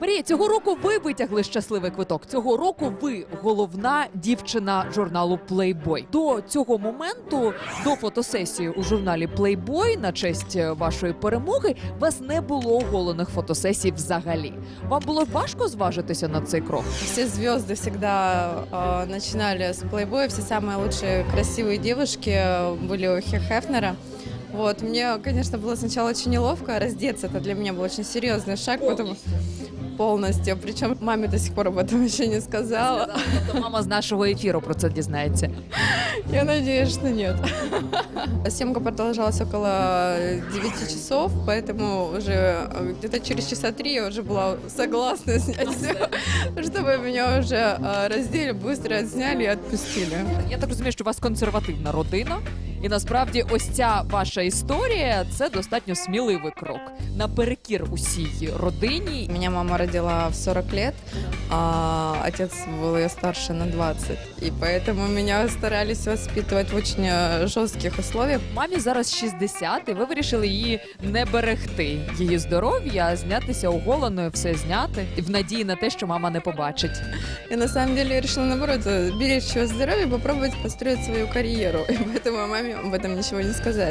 Марія, цього року ви витягли щасливий квиток. Цього року ви головна дівчина журналу Playboy. До цього моменту, до фотосесії у журналі Playboy на честь е, вашої перемоги, у вас не було оголених фотосесій взагалі. Вам було важко зважитися на цей крок? Все звезды всегда э, начинали с плейбоя, все самые лучшие красивые девушки э, были у Хью Хефнера. Вот, мне, конечно, было сначала очень неловко раздеться, это для меня был очень серьезный шаг, потому полностью, причем маме до сих пор об этом еще не сказала. Тобто мама з нашого ефіру про це дізнається. Я надеюсь, что нет. Съемка продолжалась около 9 часов, поэтому уже э, где-то через часа три я уже была согласна снять все, чтобы меня уже э, раздели, быстро отсняли и отпустили. Я так розумію, що у вас консервативна родина, і насправді ось ця ваша історія це достатньо сміливий крок наперекір усій родині. Меня мама родила в 40 лет, а отец был ее старше на 20. И поэтому меня старались воспитывать в очень э, жестких условиях. Мамі зараз 60, і ви вирішили її не берегти, її здоров'я, а знятися оголеною, все зняти і в надії на те, що мама не побачить. И на самом деле я решила, наоборот, э, беречь свое здоровье и попробовать построить свою карьеру. И поэтому маме об этом ничего не сказать.